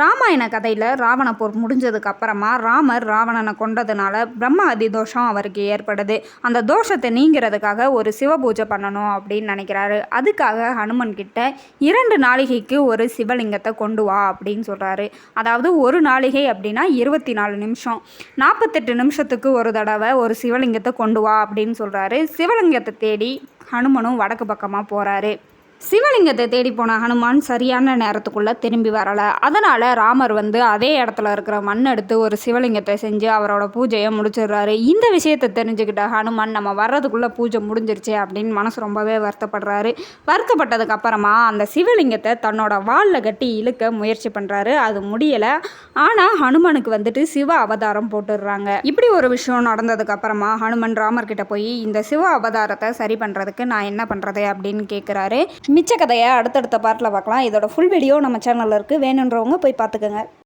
ராமாயண கதையில் ராவண போர் முடிஞ்சதுக்கு அப்புறமா ராமர் ராவணனை கொண்டதுனால பிரம்ம அதி தோஷம் அவருக்கு ஏற்படுது. அந்த தோஷத்தை நீங்கிறதுக்காக ஒரு சிவபூஜை பண்ணணும் அப்படின்னு நினைக்கிறாரு. அதுக்காக ஹனுமன் கிட்ட இரண்டு நாளிகைக்கு ஒரு சிவலிங்கத்தை கொண்டு வா அப்படின்னு சொல்கிறாரு அதாவது ஒரு நாளிகை அப்படின்னா இருபத்தி நாலு நிமிஷம். நாற்பத்தெட்டு நிமிஷத்துக்கு ஒரு தடவை ஒரு சிவலிங்கத்தை கொண்டு வா அப்படின்னு சொல்கிறாரு சிவலிங்கத்தை தேடி ஹனுமனும் வடக்கு பக்கமாக போகிறாரு சிவலிங்கத்தை தேடி போன ஹனுமான் சரியான நேரத்துக்குள்ளே திரும்பி வரலை. அதனால் ராமர் வந்து அதே இடத்துல இருக்கிற மண் எடுத்து ஒரு சிவலிங்கத்தை செஞ்சு அவரோட பூஜையை முடிச்சிடுறாரு. இந்த விஷயத்தை தெரிஞ்சுக்கிட்ட ஹனுமான் நம்ம வர்றதுக்குள்ளே பூஜை முடிஞ்சிருச்சு அப்படின்னு மனசு ரொம்பவே வருத்தப்படுறாரு. வருத்தப்பட்டதுக்கு அப்புறமா அந்த சிவலிங்கத்தை தன்னோட வாலில் கட்டி இழுக்க முயற்சி பண்ணுறாரு அது முடியலை. ஆனால் ஹனுமனுக்கு வந்துட்டு சிவ அவதாரம் போட்டுடுறாங்க. இப்படி ஒரு விஷயம் நடந்ததுக்கு அப்புறமா ஹனுமன் ராமர்கிட்ட போய் இந்த சிவ அவதாரத்தை சரி பண்ணுறதுக்கு நான் என்ன பண்ணுறது அப்படின்னு கேட்குறாரு மிச்ச கதையை அடுத்தடுத்த பார்ட்டில் பார்க்கலாம். இதோட ஃபுல் வீடியோ நம்ம சேனலில் இருக்குது வேணுன்றவங்க போய் பார்த்துக்கோங்க.